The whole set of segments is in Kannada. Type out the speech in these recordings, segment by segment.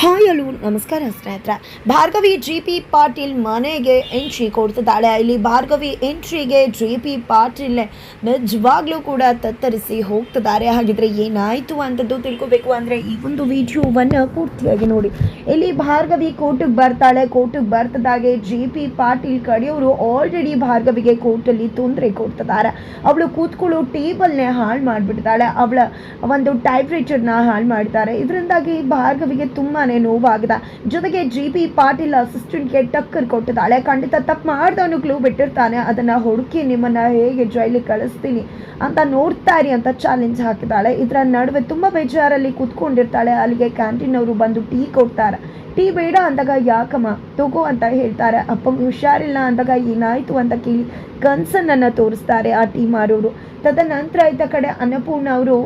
ಹಾಯ್ ಅಲೂ ನಮಸ್ಕಾರ ಸ್ನೇಹಿತರೆ. ಭಾರ್ಗವಿ ಜಿ ಪಿ ಪಾಟೀಲ್ ಮನೆಗೆ ಎಂಟ್ರಿ ಕೊಡ್ತಿದ್ದಾಳೆ. ಇಲ್ಲಿ ಭಾರ್ಗವಿ ಎಂಟ್ರಿಗೆ ಜಿ ಪಿ ಪಾಟೀಲ್ ನಿಜವಾಗ್ಲೂ ಕೂಡ ತತ್ತರಿಸಿ ಹೋಗ್ತಿದ್ದಾರೆ. ಹಾಗಿದ್ರೆ ಏನಾಯಿತು ಅಂತದ್ದು ತಿಳ್ಕೊಬೇಕು ಅಂದರೆ ಈ ಒಂದು ವಿಡಿಯೋವನ್ನು ಪೂರ್ತಿಯಾಗಿ ನೋಡಿ. ಇಲ್ಲಿ ಭಾರ್ಗವಿ ಕೋರ್ಟಿಗೆ ಬರ್ತಾಳೆ. ಕೋರ್ಟಿಗೆ ಬರ್ತದಾಗೆ ಜಿ ಪಿ ಪಾಟೀಲ್ ಕಡೆಯವರು ಆಲ್ರೆಡಿ ಭಾರ್ಗವಿಗೆ ಕೋರ್ಟಲ್ಲಿ ತೊಂದರೆ ಕೊಡ್ತಿದ್ದಾರೆ. ಅವಳು ಕೂತ್ಕೊಳ್ಳೋ ಟೇಬಲ್ನೇ ಹಾಳು ಮಾಡಿಬಿಡ್ತಾಳೆ ಅವಳ ಒಂದು ಟೈಪ್ನ ಹಾಳು ಮಾಡ್ತಾರೆ. ಇದರಿಂದಾಗಿ ಭಾರ್ಗವಿಗೆ ತುಂಬಾನೇ ನೋವಾಗಿದೆ. ಜೊತೆಗೆ ಜಿ ಪಿ ಪಾಟೀಲ್ ಅಸಿಸ್ಟೆಂಟ್ಗೆ ಟಕ್ಕರ್ ಕೊಟ್ಟಿದ್ದಾಳೆ. ಖಂಡಿತ ತಪ್ಪು ಮಾಡ್ದವನು ಕ್ಲೂ ಬಿಟ್ಟಿರ್ತಾನೆ. ಅದನ್ನ ಹುಡುಕಿ ನಿಮ್ಮನ್ನ ಹೇಗೆ ಜೈಲಿಗೆ ಕಳಿಸ್ತೀನಿ ಅಂತ ನೋಡ್ತಾ ಇರಿ ಅಂತ ಚಾಲೆಂಜ್ ಹಾಕಿದ್ದಾಳೆ. ಇದರ ನಡುವೆ ತುಂಬಾ ಬೇಜಾರಲ್ಲಿ ಕೂತ್ಕೊಂಡಿರ್ತಾಳೆ. ಅಲ್ಲಿಗೆ ಕ್ಯಾಂಟೀನ್ ಅವರು ಬಂದು ಟೀ ಕೊಡ್ತಾರೆ. ಟೀ ಬೇಡ ಅಂದಾಗ ಯಾಕಮ್ಮ? ತಗೋ ಅಂತ ಹೇಳ್ತಾರೆ. ಅಪ್ಪ, ಹುಷಾರಿಲ್ಲ ಅಂದಾಗ ಏನಾಯ್ತು ಅಂತ ಕೇಳಿ ಕನ್ಸನ್ನನ್ನು ತೋರಿಸ್ತಾರೆ ಆ ಟೀ ಮಾರೋರು. ತದನಂತರ ಇದ್ದ ಕಡೆ ಅನ್ನಪೂರ್ಣ ಅವರು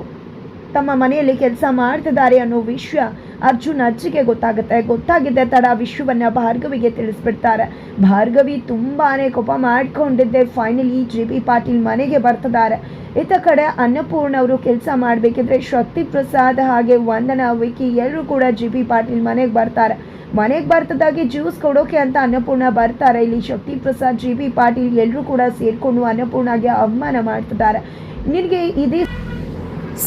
ತಮ್ಮ ಮನೆಯಲ್ಲಿ ಕೆಲಸ ಮಾಡ್ತಿದ್ದಾರೆ ಅನ್ನೋ ವಿಷಯ ಅರ್ಜುನ್ ಅಜ್ಜಿಗೆ ಗೊತ್ತಾಗುತ್ತೆ. ಗೊತ್ತಾಗಿದ್ದೆ ತಡ ವಿಶ್ವವನ್ನು ಭಾರ್ಗವಿಗೆ ತಿಳಿಸ್ಬಿಡ್ತಾರೆ. ಭಾರ್ಗವಿ ತುಂಬಾ ಕೋಪ ಮಾಡ್ಕೊಂಡಿದ್ದೆ. ಫೈನಲಿ ಜಿ ಬಿ ಪಾಟೀಲ್ ಮನೆಗೆ ಬರ್ತಿದ್ದಾರೆ. ಇತ ಕಡೆ ಅನ್ನಪೂರ್ಣ ಅವರು ಕೆಲಸ ಮಾಡಬೇಕಿದ್ರೆ ಶಕ್ತಿ ಪ್ರಸಾದ್ ಹಾಗೆ ವಂದನಾ, ವಿಕಿ ಎಲ್ಲರೂ ಕೂಡ ಜಿ ಬಿ ಪಾಟೀಲ್ ಮನೆಗೆ ಬರ್ತಾರೆ. ಮನೆಗೆ ಬರ್ತದಾಗಿ ಜ್ಯೂಸ್ ಕೊಡೋಕೆ ಅಂತ ಅನ್ನಪೂರ್ಣ ಬರ್ತಾರೆ. ಇಲ್ಲಿ ಶಕ್ತಿ ಪ್ರಸಾದ್ ಜಿ ಬಿ ಪಾಟೀಲ್ ಎಲ್ಲರೂ ಕೂಡ ಸೇರಿಕೊಂಡು ಅನ್ನಪೂರ್ಣಗೆ ಅವಮಾನ ಮಾಡ್ತಿದ್ದಾರೆ. ನಿನಗೆ ಇದೇ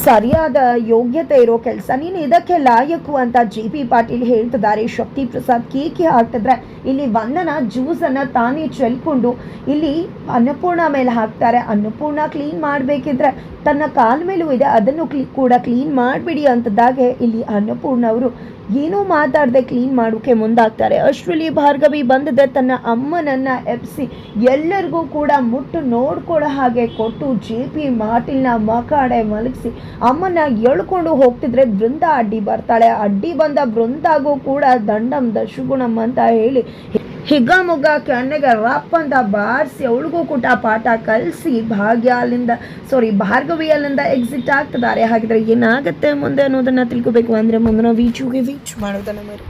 ಸರಿಯಾದ ಯೋಗ್ಯತೆ ಇರೋ ಕೆಲಸ. ನೀನು ಇದಕ್ಕೆ ಲಾಯಕು ಅಂತ ಜಿ ಪಿ ಪಾಟೀಲ್ ಹೇಳ್ತಿದ್ದಾರೆ. ಶಕ್ತಿ ಪ್ರಸಾದ್ ಕೇಕೆ ಹಾಕ್ತಿದ್ರೆ ಇಲ್ಲಿ ವಂದನ ಜ್ಯೂಸನ್ನು ತಾನೇ ಚೆಲ್ಕೊಂಡು ಇಲ್ಲಿ ಅನ್ನಪೂರ್ಣ ಮೇಲೆ ಹಾಕ್ತಾರೆ. ಅನ್ನಪೂರ್ಣ ಕ್ಲೀನ್ ಮಾಡಬೇಕಿದ್ರೆ ತನ್ನ ಕಾಲ ಮೇಲೂ ಇದೆ. ಅದನ್ನು ಕ್ಲೀ ಕೂಡ ಕ್ಲೀನ್ ಮಾಡಿಬಿಡಿ ಅಂತದಾಗೆ ಇಲ್ಲಿ ಅನ್ನಪೂರ್ಣ ಅವರು ಏನೂ ಮಾತಾಡದೆ ಕ್ಲೀನ್ ಮಾಡೋಕ್ಕೆ ಮುಂದಾಗ್ತಾರೆ. ಅಷ್ಟರಲ್ಲಿ ಭಾರ್ಗವಿ ಬಂದಿದೆ ತನ್ನ ಅಮ್ಮನನ್ನು ಎಪ್ಸಿ ಎಲ್ಲರಿಗೂ ಕೂಡ ಮುಟ್ಟು ನೋಡ್ಕೊಳ್ಳೋ ಹಾಗೆ ಕೊಟ್ಟು ಜೆ ಪಿ ಮಾಟಿಲ್ನ ಮಕಾಡೆ ಮಲಗಿಸಿ ಅಮ್ಮನ ಎಳ್ಕೊಂಡು ಹೋಗ್ತಿದ್ರೆ ಬೃಂದ ಅಡ್ಡಿ ಬರ್ತಾಳೆ. ಅಡ್ಡಿ ಬಂದ ಬೃಂದಾಗೂ ಕೂಡ ದಂಡಂ ದಶುಗುಣಂ ಅಂತ ಹೇಳಿ ಹಿಗ್ಗಾಮುಗ್ಗ ಕಣ್ಣಿಗೆ ರಪ್ಪ ಅಂತ ಬಾರಿಸಿ ಅವಳಿಗೂ ಕೂಡ ಪಾಠ ಕಲಿಸಿ ಭಾಗ್ಯ ಅಲ್ಲಿಂದ ಸಾರಿ ಭಾರ್ಗವಿ ಅಲ್ಲಿಂದ ಎಕ್ಸಿಟ್ ಆಗ್ತಿದ್ದಾರೆ ಹಾಗಿದ್ರೆ ಏನಾಗುತ್ತೆ ಮುಂದೆ ಅನ್ನೋದನ್ನ ತಿಳ್ಕೊಬೇಕು ಅಂದ್ರೆ ಮುಂದಿನ ವೀಚುಗೆ ವೀಚ್ ಮಾಡೋದನ್ನ ಮರಿ